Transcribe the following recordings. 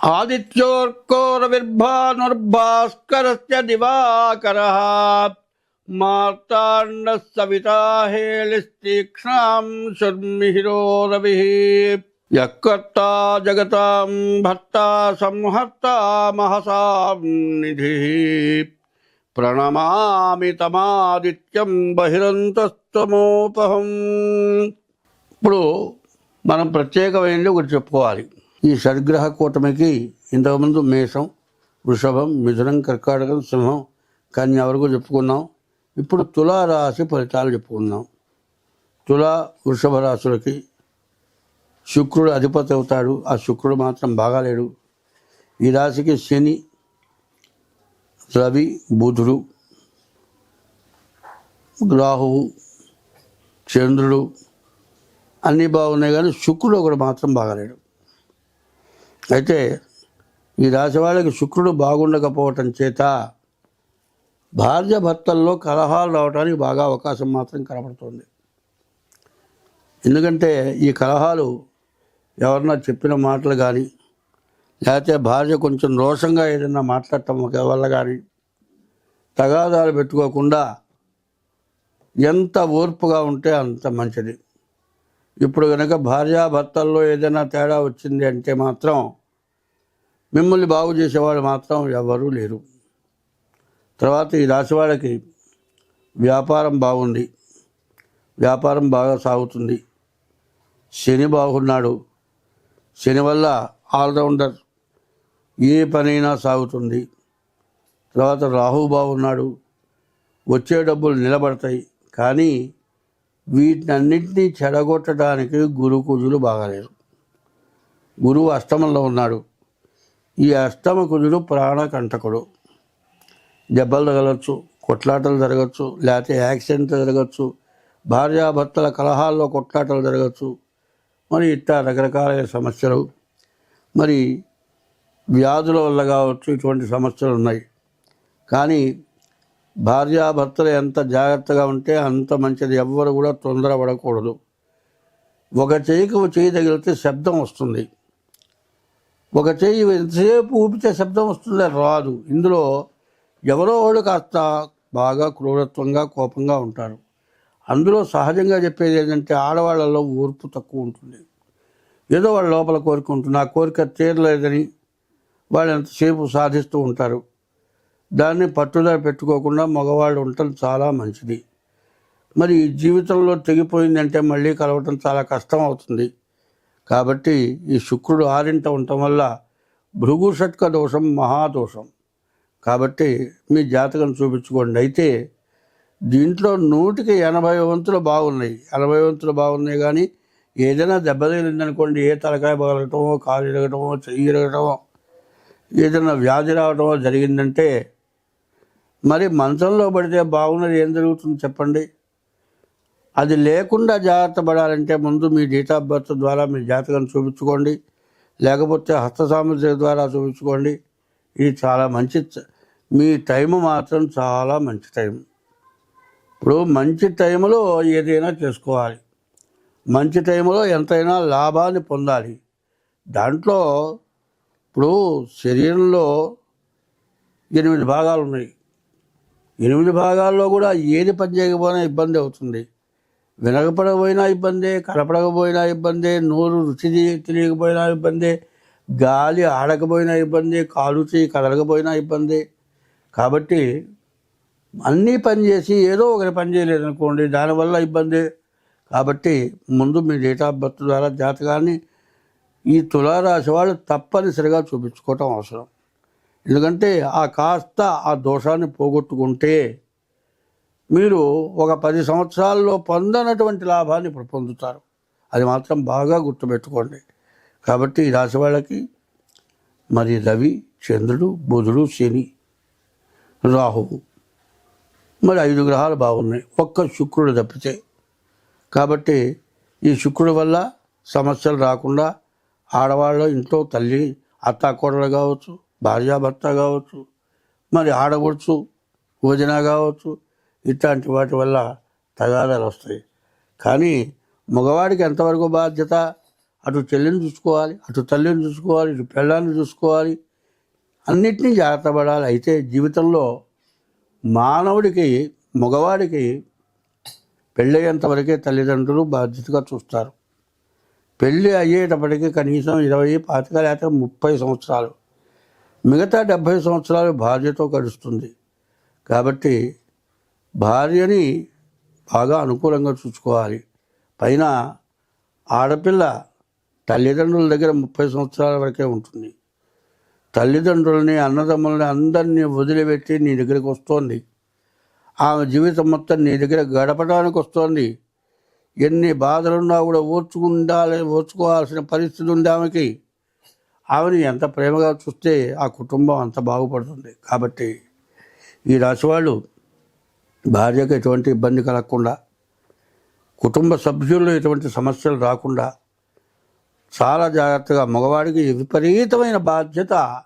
ఆదిత్యోర్కోరవిర్భాస్కరస్య దివాకరः మార్తాండः సవితా హేళిస్తీక్ష్ణాం శుర్మిహిరో రవిः యక్కర్తా జగతాం భర్తా సంహర్తా ప్రణమామి తమాదిత్యం బహిరంతస్తమోపహం ఇప్పుడు మనం ప్రత్యేకమైనది ఒకటి చెప్పుకోవాలి. ఈ షడ్గ్రహ కూటమికి ఇంతకుముందు మేషం వృషభం మిథునం కర్కాటకం సింహం కన్యా వరకు చెప్పుకున్నాం. ఇప్పుడు తులారాశి ఫలితాలు చెప్పుకుందాం. తులా వృషభ రాశులకి శుక్రుడు అధిపతి అవుతాడు. ఆ శుక్రుడు మాత్రం బాగాలేడు. ఈ రాశికి శని రవి బుధుడు రాహువు చంద్రుడు అన్నీ బాగున్నాయి కానీ శుక్రుడు ఒకడు మాత్రం బాగాలేడు. అయితే ఈ రాశి వాళ్ళకి శుక్రుడు బాగుండకపోవటం చేత భార్య భర్తల్లో కలహాలు రావడానికి బాగా అవకాశం మాత్రం కనబడుతుంది. ఎందుకంటే ఈ కలహాలు ఎవరన్నా చెప్పిన మాటలు కానీ లేకపోతే భార్య కొంచెం రోషంగా ఏదైనా మాట్లాడటం వల్ల కానీ తగాదాలు పెట్టుకోకుండా ఎంత ఓర్పుగా ఉంటే అంత మంచిది. ఇప్పుడు కనుక భార్యాభర్తల్లో ఏదైనా తేడా వచ్చింది అంటే మాత్రం మిమ్మల్ని బాగు చేసేవాళ్ళు మాత్రం ఎవరూ లేరు. తర్వాత ఈ రాశి వాళ్ళకి వ్యాపారం బాగుంది. వ్యాపారం బాగా సాగుతుంది. శని బాగున్నాడు. శని వల్ల ఆల్రౌండర్ ఏ పనైనా సాగుతుంది. తర్వాత రాహు బాగున్నాడు. వచ్చే డబ్బులు నిలబడతాయి. కానీ వీటినన్నింటినీ చెడగొట్టడానికి గురు కుజులు బాగాలేరు గురువు అష్టమంలో ఉన్నాడు. ఈ అష్టమ కుజుడు ప్రాణకంటకుడు దెబ్బలు తగలవచ్చు కొట్లాటలు జరగచ్చు లేకపోతే యాక్సిడెంట్ జరగచ్చు భార్యాభర్తల కలహాల్లో కొట్లాటలు జరగచ్చు. మరి ఇట్లా రకరకాల సమస్యలు. మరి వ్యాధుల వల్ల కావచ్చు ఇటువంటి సమస్యలు ఉన్నాయి. కానీ భార్యాభర్తలు ఎంత జాగ్రత్తగా ఉంటే అంత మంచిది. ఎవ్వరు కూడా తొందరపడకూడదు. ఒక చేయికి ఒక చేయి తగిలితే శబ్దం వస్తుంది. ఒక చెయ్యి ఎంతసేపు ఊపితే శబ్దం వస్తుందే రాదు. ఇందులో ఎవరో వాళ్ళు కాస్త బాగా క్రూరత్వంగా కోపంగా ఉంటారు. అందులో సహజంగా చెప్పేది ఏంటంటే ఆడవాళ్ళలో ఓర్పు తక్కువ ఉంటుంది. ఏదో వాళ్ళ లోపల కోరిక ఉంటుంది. ఆ కోరిక తీరలేదని వాళ్ళు ఎంతసేపు సాధిస్తూ ఉంటారు. దాన్ని పట్టుదల పెట్టుకోకుండా మగవాళ్ళు ఉండటం చాలా మంచిది. మరి జీవితంలో తెగిపోయిందంటే మళ్ళీ కలవటం చాలా కష్టం అవుతుంది. కాబట్టి ఈ శుక్రుడు ఆరింట ఉండటం వల్ల భృగుషట్క దోషం మహాదోషం. కాబట్టి మీ జాతకం చూపించుకోండి. అయితే దీంట్లో నూటికి ఎనభై వంతులు బాగున్నాయి. ఎనభై వంతులు బాగున్నాయి కానీ ఏదైనా దెబ్బ తగిలిందనుకోండి ఏ తలకాయ పగలటమో కాలు ఇరగటమో చెయ్యి ఇరగటమో ఏదైనా వ్యాధి రావటమో జరిగిందంటే మరి మంచంలో పడితే బాగున్నది ఏం జరుగుతుంది చెప్పండి? అది లేకుండా జాగ్రత్త పడాలంటే ముందు మీ డేట్ ఆఫ్ బర్త్ ద్వారా మీ జాతకం చూపించుకోండి. లేకపోతే హస్త సామర్థ్యం ద్వారా చూపించుకోండి. ఇది చాలా మంచి మీ టైం మాత్రం చాలా మంచి టైం ఇప్పుడు మంచి టైంలో ఏదైనా చేసుకోవాలి. మంచి టైంలో ఎంతైనా లాభాన్ని పొందాలి. దాంట్లో ఇప్పుడు శరీరంలో ఎనిమిది భాగాలు ఉన్నాయి. ఎనిమిది భాగాల్లో కూడా ఏది పని చేయకపోయినా ఇబ్బంది అవుతుంది. వినకపోయినా ఇబ్బందే కనపడకపోయినా ఇబ్బందే నోరు రుచి తెలియకపోయినా ఇబ్బందే గాలి ఆడకపోయినా ఇబ్బంది కాలు చేయి కదలకపోయినా ఇబ్బంది. కాబట్టి అన్నీ పని చేసి ఏదో ఒకటి పని చేయలేదనుకోండి దానివల్ల ఇబ్బంది. కాబట్టి ముందు మీ డేట్ ఆఫ్ బర్త్ ద్వారా జాతకాన్ని ఈ తులారాశి వాళ్ళు తప్పనిసరిగా చూపించుకోవటం అవసరం. ఎందుకంటే ఆ కాస్త ఆ దోషాన్ని పోగొట్టుకుంటే మీరు ఒక పది సంవత్సరాల్లో పొందనటువంటి లాభాన్ని ఇప్పుడు పొందుతారు. అది మాత్రం బాగా గుర్తుపెట్టుకోండి. కాబట్టి ఈ రాశి వాళ్ళకి మరి రవి చంద్రుడు బుధుడు శని రాహువు మరి ఐదు గ్రహాలు బాగున్నాయి. ఒక్క శుక్రుడు తప్పితే. కాబట్టి ఈ శుక్రుడు వల్ల సమస్యలు రాకుండా ఆడవాళ్ళ ఇంట్లో తల్లి అత్త కూడలు కావచ్చు భార్యాభర్త కావచ్చు మరి ఆడవచ్చు వదిన కావచ్చు ఇట్లాంటి వాటి వల్ల తగాదాలు వస్తాయి. కానీ మగవాడికి ఎంతవరకు బాధ్యత? అటు చెల్లిని చూసుకోవాలి అటు తల్లిని చూసుకోవాలి ఇటు పిల్లల్ని చూసుకోవాలి. అన్నిటినీ జాగ్రత్త పడాలి. అయితే జీవితంలో మానవుడికి మగవాడికి పెళ్ళయ్యేంతవరకే తల్లిదండ్రులు బాధ్యతగా చూస్తారు. పెళ్ళి అయ్యేటప్పటికి కనీసం ఇరవై పాతిక లేకపోతే ముప్పై సంవత్సరాలు మిగతా డెబ్భై సంవత్సరాలు బాధ్యత గడుస్తుంది. కాబట్టి భార్యని బాగా అనుకూలంగా చూసుకోవాలి. పైన ఆడపిల్ల తల్లిదండ్రుల దగ్గర ముప్పై సంవత్సరాల వరకే ఉంటుంది. తల్లిదండ్రులని అన్నదమ్ములని అందరినీ వదిలిపెట్టి నీ దగ్గరికి వస్తోంది. ఆమె జీవితం మొత్తం నీ దగ్గర గడపడానికి వస్తోంది. ఎన్ని బాధలున్నా కూడా ఓర్చుకుండాలి ఓర్చుకోవాల్సిన పరిస్థితి ఉంది ఆమెకి. ఆమెని ఎంత ప్రేమగా చూస్తే ఆ కుటుంబం అంత బాగుపడుతుంది. కాబట్టి ఈ రాశి వాళ్ళు భార్యకు ఎటువంటి ఇబ్బంది కలగకుండా కుటుంబ సభ్యుల్లో ఎటువంటి సమస్యలు రాకుండా చాలా జాగ్రత్తగా మగవాడికి విపరీతమైన బాధ్యత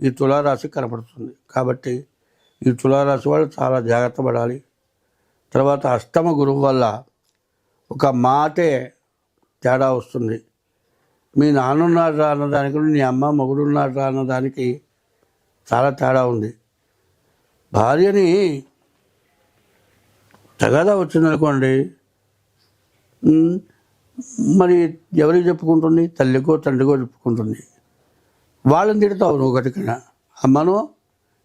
ఈ తులారాశి కనపడుతుంది. కాబట్టి ఈ తులారాశి వాళ్ళు చాలా జాగ్రత్త పడాలి. తర్వాత అష్టమ గురువు వల్ల ఒక మాటే తేడా వస్తుంది. మీ నాన్నున్నాడు రా అన్నదానికి నీ అమ్మ మొగుడున్నాడు రా అన్నదానికి చాలా తేడా ఉంది. భార్యని తగాదా వచ్చిందనుకోండి అనుకోండి మరి ఎవరికి చెప్పుకుంటుంది? తల్లికో తండ్రికో చెప్పుకుంటుంది. వాళ్ళని తిడతావు నువ్వు గట్టిగా అమ్మనో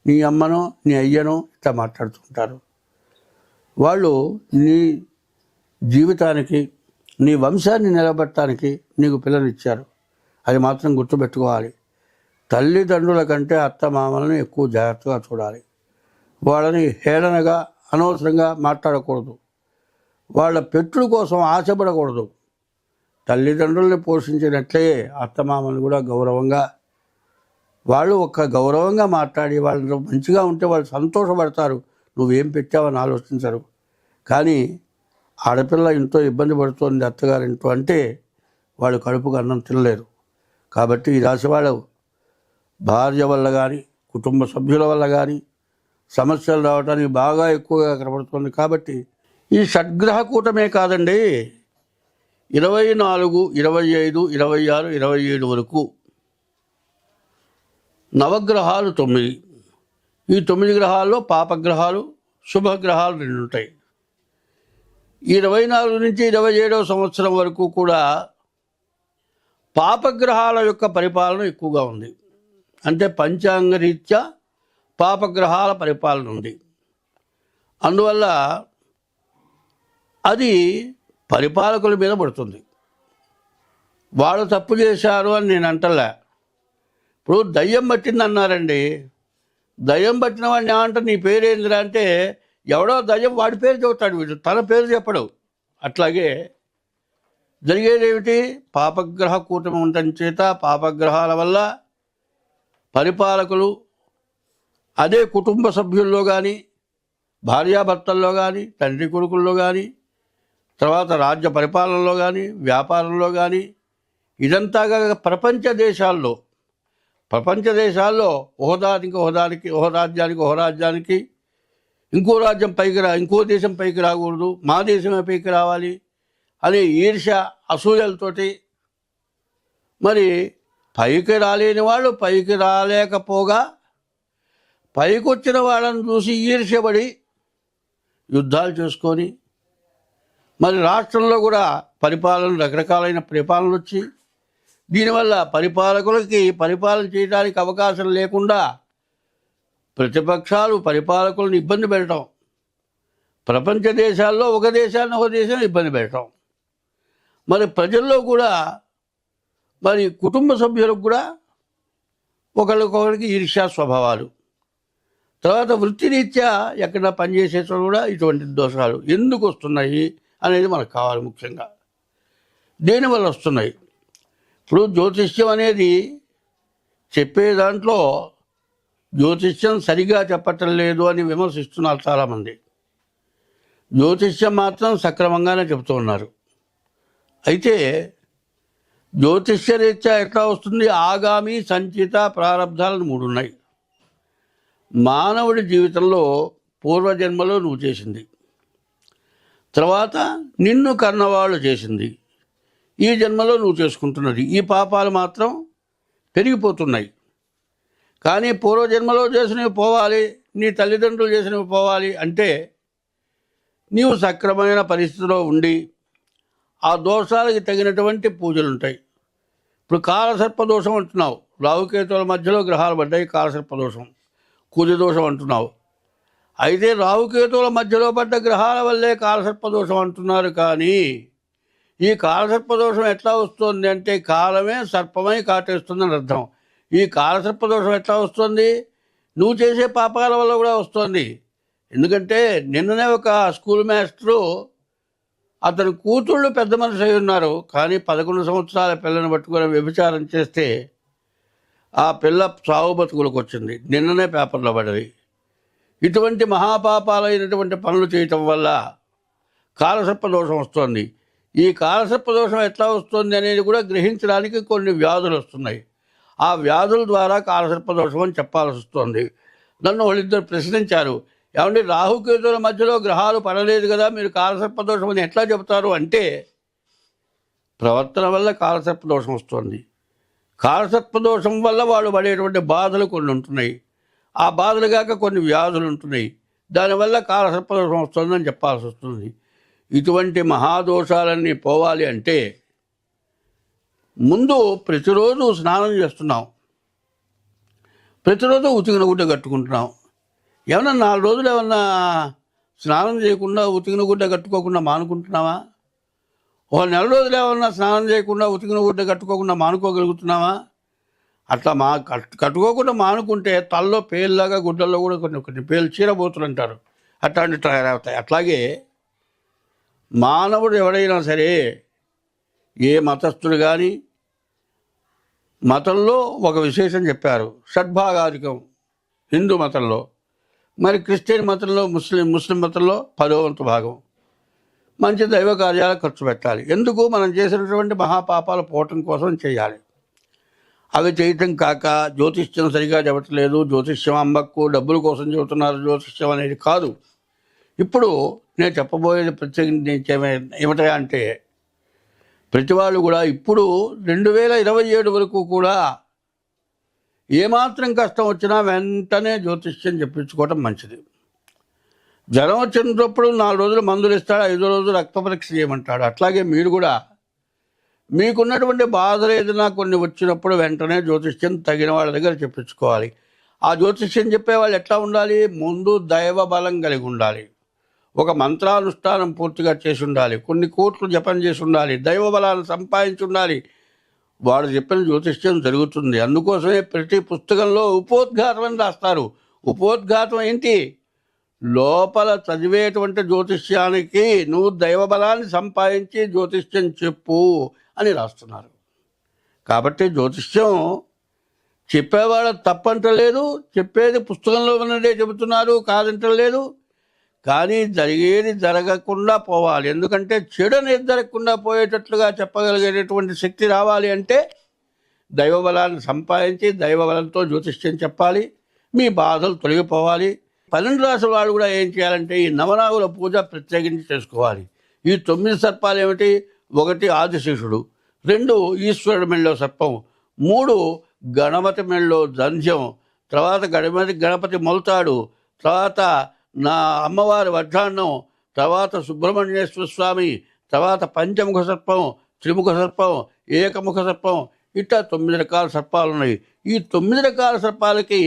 నీ అమ్మనో నీ అయ్యనో ఇట్లా మాట్లాడుతుంటారు. వాళ్ళు నీ జీవితానికి నీ వంశాన్ని నిలబెట్టడానికి నీకు పిల్లనిచ్చారు. అది మాత్రం గుర్తుపెట్టుకోవాలి. తల్లిదండ్రుల కంటే అత్త మామలను ఎక్కువ జాగ్రత్తగా చూడాలి. వాళ్ళని హేళనగా అనవసరంగా మాట్లాడకూడదు. వాళ్ళ పెట్టుడు కోసం ఆశపడకూడదు. తల్లిదండ్రుల్ని పోషించినట్లే అత్తమామలు కూడా గౌరవంగా వాళ్ళు ఒక గౌరవంగా మాట్లాడి వాళ్ళు మంచిగా ఉంటే వాళ్ళు సంతోషపడతారు. నువ్వేం పెట్టావని ఆలోచించరు. కానీ ఆడపిల్ల ఇంట్లో ఇబ్బంది పడుతోంది అత్తగారింటో అంటే వాళ్ళు కడుపుకు అన్నం తినలేరు. కాబట్టి ఈ రాశి వాళ్ళు భార్య వల్ల కానీ కుటుంబ సభ్యుల వల్ల కానీ సమస్యలు రావడానికి బాగా ఎక్కువగా కనబడుతుంది. కాబట్టి ఈ షడ్గ్రహ కూటమే కాదండి. ఇరవై నాలుగు ఇరవై ఐదు ఇరవై ఆరు ఇరవై ఏడు వరకు నవగ్రహాలు తొమ్మిది. ఈ తొమ్మిది గ్రహాల్లో పాపగ్రహాలు శుభగ్రహాలు రెండు ఉంటాయి. ఇరవై నాలుగు నుంచి ఇరవై ఏడవ సంవత్సరం వరకు కూడా పాపగ్రహాల యొక్క పరిపాలన ఎక్కువగా ఉంది. అంటే పంచాంగ రీత్యా పాపగ్రహాల పరిపాలన ఉంది. అందువల్ల అది పరిపాలకుల మీద పడుతుంది. వాళ్ళు తప్పు చేశారు అని నేను అంటలే. ఇప్పుడు దయ్యం పట్టింది అన్నారండి. దయ్యం పట్టిన వాడిని ఏమంటే నీ పేరు ఏందిరా అంటే ఎవడో దయ్యం వాడి పేరు చెబుతాడు వీడు. తన పేరు చెప్పడు. అట్లాగే జరిగేది ఏమిటి? పాపగ్రహ కూటమి ఉండటం చేత పాపగ్రహాల వల్ల పరిపాలకులు అదే కుటుంబ సభ్యుల్లో కానీ భార్యాభర్తల్లో కానీ తండ్రి కొడుకుల్లో కానీ తర్వాత రాజ్య పరిపాలనలో కానీ వ్యాపారంలో కానీ ఇదంతా ప్రపంచ దేశాల్లో ప్రపంచ దేశాల్లో హోదానికి హోదానికి ఓ రాజ్యానికి ఓ రాజ్యానికి ఇంకో రాజ్యం పైకి రా ఇంకో దేశం పైకి రాకూడదు మా దేశమే పైకి రావాలి అనే ఈర్ష్య అసూయలతోటి మరి పైకి రాలేని వాళ్ళు పైకి రాలేకపోగా పైకొచ్చిన వాళ్ళని చూసి ఈర్ష్యపడి యుద్ధాలు చేసుకొని మరి రాష్ట్రంలో కూడా పరిపాలన రకరకాలైన పరిపాలనలు వచ్చి దీనివల్ల పరిపాలకులకి పరిపాలన చేయడానికి అవకాశం లేకుండా ప్రతిపక్షాలు పరిపాలకులను ఇబ్బంది పెట్టడం ప్రపంచ దేశాల్లో ఒక దేశాన్ని ఒక దేశాన్ని ఇబ్బంది పెట్టడం మరి ప్రజల్లో కూడా మరి కుటుంబ సభ్యులకు కూడా ఒకరికొకరికి ఈర్ష్యా స్వభావాలు. తర్వాత వృత్తిరీత్యా ఎక్కడ పనిచేసేటప్పుడు కూడా ఇటువంటి దోషాలు ఎందుకు వస్తున్నాయి అనేది మనకు కావాలి ముఖ్యంగా. దేనివల్ల వస్తున్నాయి? ఇప్పుడు జ్యోతిష్యం అనేది చెప్పే దాంట్లో జ్యోతిష్యం సరిగా చెప్పటం లేదు అని విమర్శిస్తున్నారు చాలామంది. జ్యోతిష్యం మాత్రం సక్రమంగానే చెబుతూ ఉన్నారు. అయితే జ్యోతిష్య రీత్యా ఎట్లా వస్తుంది? ఆగామి సంచిత ప్రారంధాలను మూడు ఉన్నాయి. మానవుడి జీవితంలో పూర్వజన్మలో నువ్వు చేసింది. తర్వాత నిన్ను కన్నవాళ్ళు చేసింది. ఈ జన్మలో నువ్వు చేసుకుంటున్నది. ఈ పాపాలు మాత్రం పెరిగిపోతున్నాయి. కానీ పూర్వజన్మలో చేసినవి పోవాలి నీ తల్లిదండ్రులు చేసినవి పోవాలి అంటే నీవు సక్రమైన పరిస్థితిలో ఉండి ఆ దోషాలకి తగినటువంటి పూజలు ఉంటాయి ఇప్పుడు కాలసర్ప దోషం అంటున్నావు. రావుకేతుల మధ్యలో గ్రహాలు పడ్డాయి కాలసర్ప దోషం దోషం అంటున్నావు. అయితే రాహుకేతువుల మధ్యలో పడ్డ గ్రహాల వల్లే కాలసర్పదోషం అంటున్నారు కానీ ఈ కాలసర్పదోషం ఎట్లా వస్తుంది అంటే కాలమే సర్పమై కాటేస్తుందని అర్థం. ఈ కాలసర్పదోషం ఎట్లా వస్తుంది? నువ్వు చేసే పాపాల వల్ల కూడా వస్తుంది. ఎందుకంటే నిన్ననే ఒక స్కూల్ మాస్టరు అతని కూతుళ్ళు పెద్ద మనిషి అయి ఉన్నారు. కానీ పదకొండు సంవత్సరాల పిల్లని పట్టుకొని వ్యభిచారం చేస్తే ఆ పిల్ల సావు బతుకులకు వచ్చింది. నిన్ననే పేపర్లో పడింది. ఇటువంటి మహాపాపాలైనటువంటి పనులు చేయటం వల్ల కాలసర్ప దోషం వస్తుంది. ఈ కాలసర్ప దోషం ఎట్లా వస్తుంది అనేది కూడా గ్రహించడానికి కొన్ని వ్యాధులు వస్తున్నాయి. ఆ వ్యాధుల ద్వారా కాలసర్ప దోషం అని చెప్పాల్సి వస్తుంది. నన్ను వాళ్ళిద్దరు ప్రశ్నించారు ఏమంటే రాహుకేతుల మధ్యలో గ్రహాలు పడలేదు కదా మీరు కాలసర్ప దోషం అని ఎట్లా చెబుతారు? అంటే ప్రవర్తన వల్ల కాలసర్ప దోషం వస్తుంది. కాలసత్వ దోషం వల్ల వాళ్ళు పడేటువంటి బాధలు కొన్ని ఉంటున్నాయి. ఆ బాధలు కాక కొన్ని వ్యాధులు ఉంటున్నాయి. దానివల్ల కాలసర్ప దోషం వస్తుందని చెప్పాల్సి వస్తుంది. ఇటువంటి మహాదోషాలన్నీ పోవాలి అంటే ముందు ప్రతిరోజు స్నానం చేస్తున్నాం. ప్రతిరోజు ఉతికిన గుడ్డ కట్టుకుంటున్నాం. ఏమన్నా నాలుగు రోజులు ఏమన్నా స్నానం చేయకుండా ఉతికిన గుడ్డ కట్టుకోకుండా మానుకుంటున్నావా? ఓ నెల రోజులు ఏమన్నా స్నానం చేయకుండా ఉతికిన గుడ్డ కట్టుకోకుండా మానుకోగలుగుతున్నావా? అట్లా మా కట్టుకోకుండా మానుకుంటే తలలో పేలులాగా గుడ్డల్లో కూడా కొన్ని కొన్ని పేలు చీరబోతులు అంటారు. అట్లాంటి తయారవుతాయి అట్లాగే మానవుడు ఎవడైనా సరే ఏ మతస్థుడు కానీ మతంలో ఒక విశేషం చెప్పారు. షడ్భాగాధికం హిందూ మతంలో. మరి క్రిస్టియన్ మతంలో ముస్లిం ముస్లిం మతంలో పదో వంతు భాగం. మంచి దైవ కార్యాలు ఖర్చు పెట్టాలి. ఎందుకు? మనం చేసినటువంటి మహాపాపాలు పోవటం కోసం చేయాలి. అవి చేయటం కాక జ్యోతిష్యం సరిగా చెప్పట్లేదు. జ్యోతిష్యం అమ్మక్కు డబ్బుల కోసం చెబుతున్నారు. జ్యోతిష్యం అనేది కాదు. ఇప్పుడు నేను చెప్పబోయేది ప్రత్యేకించి ఏమిటా అంటే ప్రతి వాళ్ళు కూడా ఇప్పుడు రెండు వేల ఇరవై ఏడు వరకు కూడా ఏమాత్రం కష్టం వచ్చినా వెంటనే జ్యోతిష్యం చెప్పించుకోవటం మంచిది. జ్వరం వచ్చినప్పుడు నాలుగు రోజులు మందులు ఇస్తాడు ఐదో రోజు రక్త పరీక్ష చేయమంటాడు. అట్లాగే మీరు కూడా. మీకున్నటువంటి బాధలు ఏదైనా కొన్ని వచ్చినప్పుడు వెంటనే జ్యోతిష్యం తగిన వాళ్ళ దగ్గర చెప్పించుకోవాలి. ఆ జ్యోతిష్యం చెప్పే వాళ్ళు ఎట్లా ఉండాలి? ముందు దైవ బలం కలిగి ఉండాలి. ఒక మంత్రానుష్ఠానం పూర్తిగా చేసి ఉండాలి. కొన్ని కోట్లు జపం చేసి ఉండాలి. దైవ బలాన్ని సంపాదించి ఉండాలి. వాడు చెప్పిన జ్యోతిష్యం జరుగుతుంది. అందుకోసమే ప్రతి పుస్తకంలో ఉపోద్ఘాతం అని రాస్తారు. ఉపోద్ఘాతం ఏంటి? లోపల చదివేటువంటి జ్యోతిష్యానికి నువ్వు దైవబలాన్ని సంపాదించి జ్యోతిష్యం చెప్పు అని రాస్తున్నారు. కాబట్టి జ్యోతిష్యం చెప్పేవాడు తప్పంటలేదు చెప్పేది పుస్తకంలో ఉన్నదే చెబుతున్నారు కాదంటలేదు. కానీ జరిగేది జరగకుండా పోవాలి. ఎందుకంటే చెడు అనేది జరగకుండా పోయేటట్లుగా చెప్పగలిగేటటువంటి శక్తి రావాలి అంటే దైవబలాన్ని సంపాదించి దైవబలంతో జ్యోతిష్యం చెప్పాలి. మీ బాధలు తొలగిపోవాలి. పన్నెండు రాసుల వాళ్ళు కూడా ఏం చేయాలంటే ఈ నవనాగుల పూజ ప్రత్యేకించి చేసుకోవాలి. ఈ తొమ్మిది సర్పాలు ఏమిటి? ఒకటి ఆదిశేషుడు రెండు ఈశ్వరుడు మెళ్ళో సర్పం మూడు గణపతి మెళ్ళో దంధ్యం తర్వాత గణపతి గణపతి మొలతాడు తర్వాత నా అమ్మవారి వడ్డాన్నం తర్వాత సుబ్రహ్మణ్యేశ్వర స్వామి తర్వాత పంచముఖ సర్పం త్రిముఖ సర్పం ఏకముఖ సర్పం ఇట్లా తొమ్మిది రకాల సర్పాలు ఉన్నాయి ఈ తొమ్మిది రకాల సర్పాలకి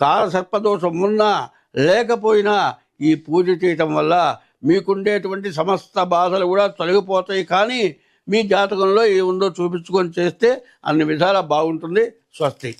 కాల సర్పదోషం ఉన్నా లేకపోయినా ఈ పూజ చేయటం వల్ల మీకుండేటువంటి సమస్త బాధలు కూడా తొలగిపోతాయి. కానీ మీ జాతకంలో ఏ ఉందో చూపించుకొని చేస్తే అన్ని విధాలా బాగుంటుంది. స్వస్తి.